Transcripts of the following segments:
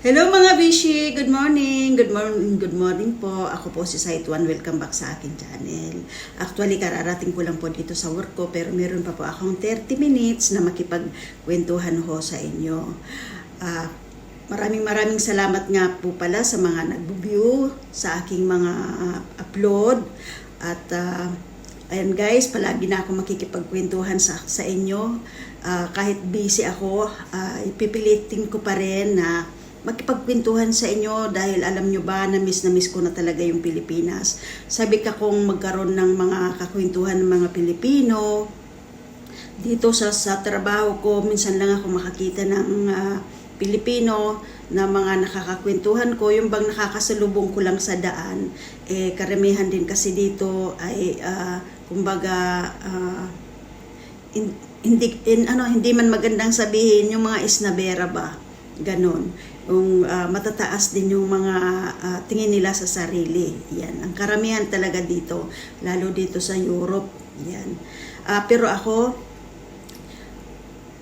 Hello mga Bishi! Good morning! Good morning, good morning po. Ako po si One. Welcome back sa akin channel. Actually, kararating ko lang po dito sa work ko pero meron pa po akong 30 minutes na makipagkwentuhan ho sa inyo. Ah, maraming maraming salamat nga po pala sa mga nag-view sa aking mga ah, upload. At ah, ayan guys, palagi na ako makikipagkwentuhan sa, sa inyo. Ah, kahit busy ako, ah, ipipilitin ko pa rin na makipagkwentuhan sa inyo dahil alam nyo ba na miss na miss ko na talaga yung Pilipinas. Sabi ka kung magkaroon ng mga kakwentuhan ng mga Pilipino, dito sa sa trabaho ko, minsan lang ako makakita ng ah, Pilipino na mga nakakakwentuhan ko, yung bang nakakasalubong ko lang sa daan, eh karamihan din kasi dito ay ah, kumbaga ah, in- hindi in, ano hindi man magandang sabihin yung mga isnabera ba? Ganon yung ah, matataas din yung mga ah, tingin nila sa sarili yan ang karamihan talaga dito lalo dito sa Europe yan Ah, pero ako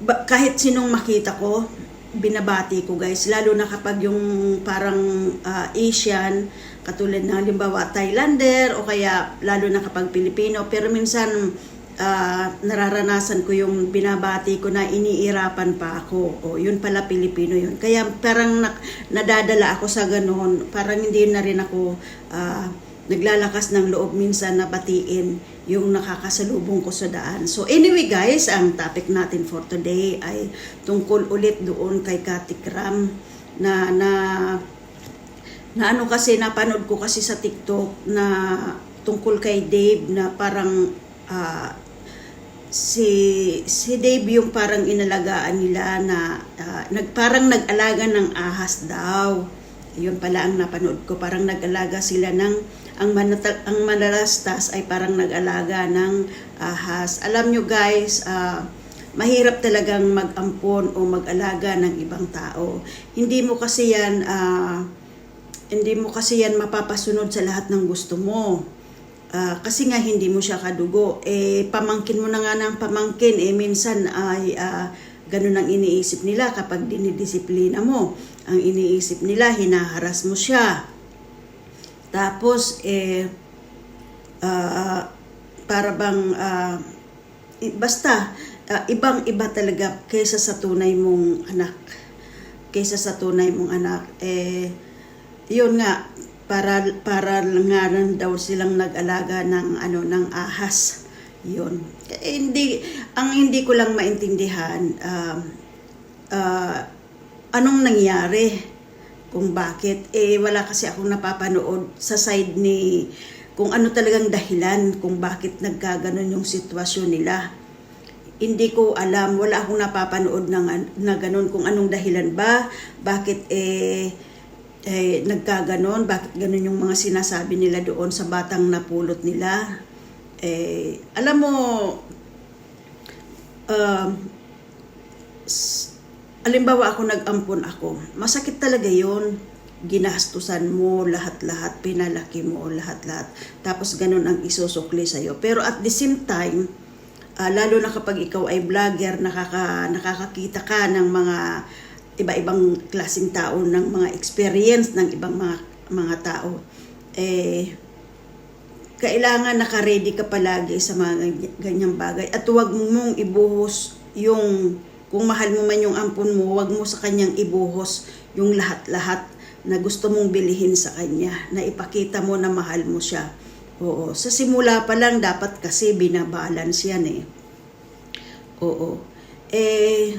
ba- kahit sinong makita ko, binabati ko guys. Lalo na kapag yung parang ah, Asian, katulad ng halimbawa Thailander o kaya lalo na kapag Pilipino. Pero minsan ah, nararanasan ko yung binabati ko na iniirapan pa ako. O yun pala Pilipino yun. Kaya parang nak- nadadala ako sa ganun. Parang hindi na rin ako ah, naglalakas ng loob minsan na batiin yung nakakasalubong ko sa daan. So anyway guys, ang topic natin for today ay tungkol ulit doon kay Kati Kram na na na ano kasi napanood ko kasi sa TikTok na tungkol kay Dave na parang ah, si si Dave yung parang inalagaan nila na ah, nag parang nag-alaga ng ahas daw. Yun pala ang napanood ko, parang nag-alaga sila ng ang manata, ang manalastas ay parang nag-alaga ng ahas. Alam nyo guys, ah, mahirap talagang mag-ampon o mag-alaga ng ibang tao. Hindi mo kasi yan ah, hindi mo kasi yan mapapasunod sa lahat ng gusto mo. Ah, kasi nga hindi mo siya kadugo. Eh, pamangkin mo na nga ng pamangkin, eh minsan ay ah, ganun ang iniisip nila kapag dinidisiplina mo. Ang iniisip nila, hinaharas mo siya. Tapos, eh, ah, para bang, i- basta, ah, ibang-iba talaga kaysa sa tunay mong anak. Kaysa sa tunay mong anak. Eh, yun nga, para, para nga rin daw silang nag-alaga ng, ano, ng ahas. Yun. Eh, hindi, ang hindi ko lang maintindihan, um, ah, anong nangyari? kung bakit. Eh, wala kasi akong napapanood sa side ni kung ano talagang dahilan kung bakit nagkaganon yung sitwasyon nila. Hindi ko alam, wala akong napapanood ng, na ganun kung anong dahilan ba, bakit eh, eh nagkaganon, bakit ganun yung mga sinasabi nila doon sa batang napulot nila. Eh, alam mo, s- alimbawa ako nag-ampon ako, masakit talaga yon ginastusan mo lahat-lahat, pinalaki mo lahat-lahat. Tapos ganun ang isusukli sa'yo. Pero at the same time, ah, lalo na kapag ikaw ay vlogger, nakaka, nakakakita ka ng mga iba-ibang klaseng tao, ng mga experience ng ibang mga, mga tao, eh, kailangan naka-ready ka palagi sa mga ganyan- ganyang bagay at huwag mong ibuhos yung kung mahal mo man yung ampon mo, huwag mo sa kanyang ibuhos yung lahat-lahat na gusto mong bilihin sa kanya, na ipakita mo na mahal mo siya. Oo, sa simula pa lang dapat kasi binabalance yan eh. Oo. Eh,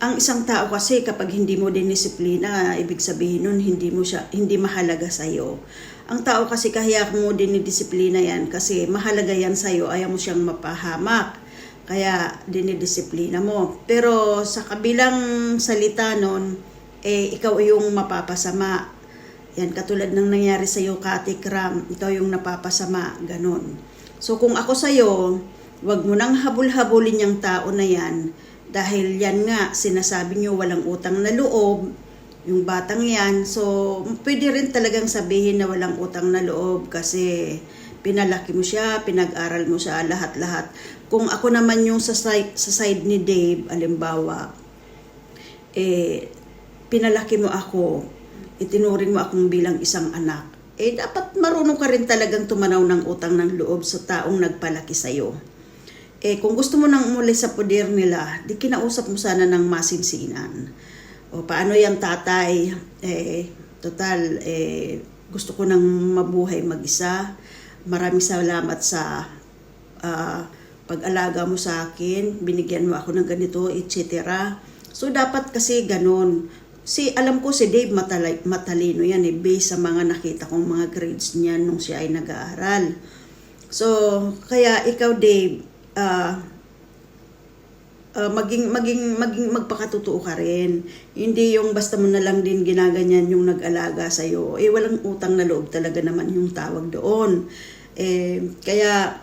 ang isang tao kasi kapag hindi mo din disiplina, ibig sabihin nun hindi mo siya hindi mahalaga sa iyo. Ang tao kasi kaya mo din disiplina yan kasi mahalaga yan sa iyo, ayaw mo siyang mapahamak. Kaya dinidisiplina mo. Pero sa kabilang salita nun, eh ikaw yung mapapasama. Yan, katulad ng nangyari sa iyo, Kati Kram, ikaw yung napapasama, ganon. So kung ako sa iyo, wag mo nang habol-habulin yung tao na yan dahil yan nga, sinasabi niyo walang utang na loob, yung batang yan. So, pwede rin talagang sabihin na walang utang na loob kasi pinalaki mo siya, pinag-aral mo siya, lahat-lahat. Kung ako naman yung sa side, sa side ni Dave, alimbawa, eh, pinalaki mo ako, itinuring mo akong bilang isang anak, eh dapat marunong ka rin talagang tumanaw ng utang ng loob sa taong nagpalaki sa'yo. Eh kung gusto mo nang umuli sa poder nila, di kinausap mo sana ng masinsinan. O paano yung tatay? Eh, total, eh, gusto ko nang mabuhay mag-isa. Maraming salamat sa ah, pag-alaga mo sa akin, binigyan mo ako ng ganito, etc. So, dapat kasi ganun. Si, alam ko si Dave matalay, matalino yan eh, based sa mga nakita kong mga grades niya nung siya ay nag-aaral. So, kaya ikaw Dave, ah, ah, maging maging maging magpakatotoo ka rin. Hindi yung basta mo na lang din ginaganyan yung nag-alaga sa iyo. Eh walang utang na loob talaga naman yung tawag doon. Eh kaya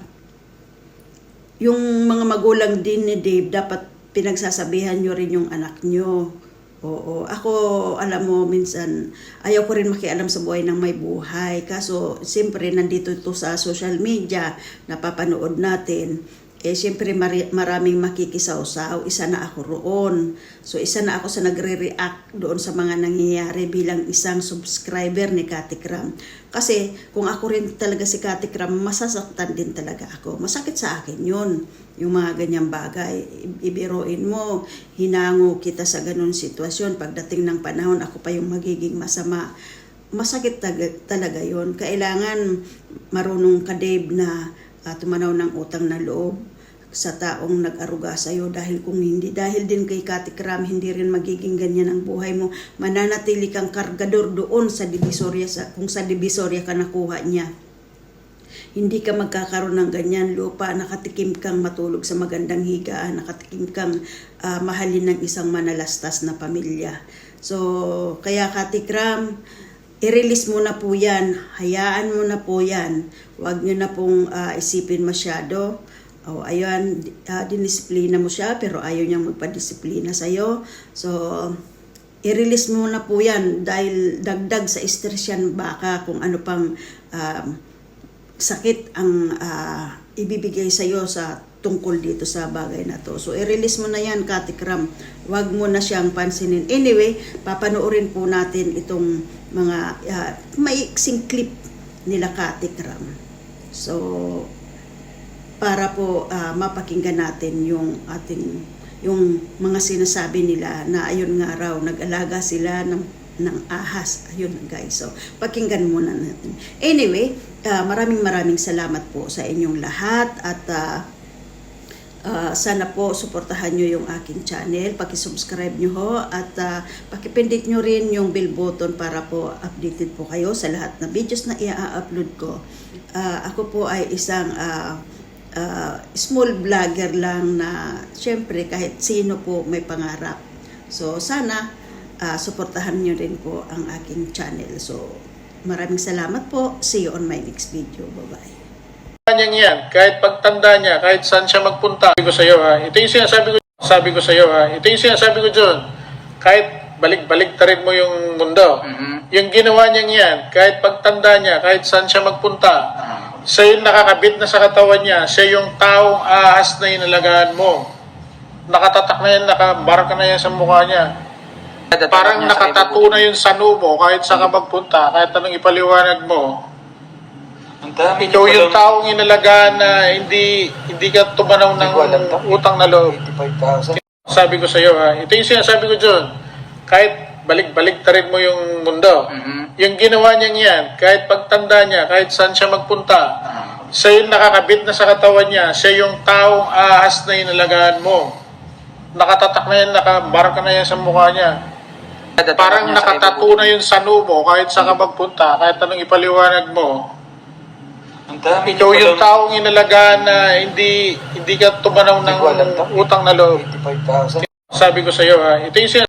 yung mga magulang din ni Dave dapat pinagsasabihan nyo rin yung anak nyo. Oo, ako alam mo minsan ayaw ko rin makialam sa buhay ng may buhay. Kaso siyempre nandito ito sa social media, napapanood natin. Eh siyempre maraming makikisawsaw, isa na ako roon. So isa na ako sa nagre-react doon sa mga nangyayari bilang isang subscriber ni Kati Kram. Kasi kung ako rin talaga si Kati Kram, masasaktan din talaga ako. Masakit sa akin yun, yung mga ganyang bagay. I- Ibiruin mo, hinango kita sa ganun sitwasyon. Pagdating ng panahon, ako pa yung magiging masama. Masakit tag- talaga yon Kailangan marunong ka, Dave, na ah, tumanaw ng utang na loob sa taong nag-aruga sa iyo dahil kung hindi dahil din kay Kati Kram hindi rin magiging ganyan ang buhay mo. Mananatili kang kargador doon sa divisoria sa kung sa divisoria ka nakuha niya. Hindi ka magkakaroon ng ganyan. Lupa, nakatikim kang matulog sa magandang higaan, nakatikim kang ah, mahalin ng isang manalastas na pamilya. So, kaya Katikram, i-release mo na po yan, hayaan mo na po yan, huwag nyo na pong ah, isipin masyado. O, ayun, uh, dinisiplina mo siya, pero ayaw niyang magpadisiplina sa'yo. So, i-release mo na po yan dahil dagdag sa stress yan baka kung ano pang um, sakit ang ah, ibibigay sa iyo sa tungkol dito sa bagay na to. So, i-release mo na yan, Katikram. Huwag mo na siyang pansinin. Anyway, papanoorin po natin itong mga uh, maiksing clip nila Katikram. So, para po ah, mapakinggan natin yung ating yung mga sinasabi nila na ayun nga raw nag-alaga sila ng ng ahas ayun guys so pakinggan muna natin anyway ah, maraming maraming salamat po sa inyong lahat at ah, ah, sana po suportahan nyo yung aking channel paki-subscribe nyo ho at ah, pakipindit nyo rin yung bell button para po updated po kayo sa lahat na videos na i-upload ko Ah, ako po ay isang ah, ah, small vlogger lang na syempre kahit sino po may pangarap. So sana ah, suportahan niyo rin po ang aking channel. So maraming salamat po. See you on my next video. Bye-bye. Niyang yan, kahit pagtanda niya, kahit saan siya magpunta. Sabi ko sa iyo ha, ito yung sinasabi ko, sabi ko sa iyo ha, ito yung sinasabi ko John, kahit balik-balik ta rin mo yung mundo. Yung ginawa niyang yan, kahit pagtanda niya, kahit saan siya magpunta, siya yung nakakabit na sa katawan niya, siya yung taong ahas na inalagaan mo. Nakatatak na yan, nakabarka na yan sa mukha niya. Parang nakatato na yung sanu mo, kahit saan ka magpunta, kahit anong ipaliwanag mo, Ang dami ikaw yung taong inalagaan na hindi hindi ka tumanaw ng Hindi ko alam to. utang na loob. 85,000. Sabi ko sa iyo ha, ito yung sinasabi ko John, kahit balik-balik ta rin mo yung mundo. Mhm. Yung ginawa niyang yan, kahit pagtanda niya, kahit saan siya magpunta, siya yung nakakabit na sa katawan niya, siya yung taong ahas na inalagaan mo. Nakatatak na yan, nakabarka na yan sa mukha niya. Parang nakatato na yung sanu mo, kahit saan ka magpunta, kahit anong ipaliwanag mo, Ang dami ikaw yung taong inalagaan na hindi hindi ka tumanaw ng utang na loob. 85,000. Sabi ko sa iyo ha, ito yung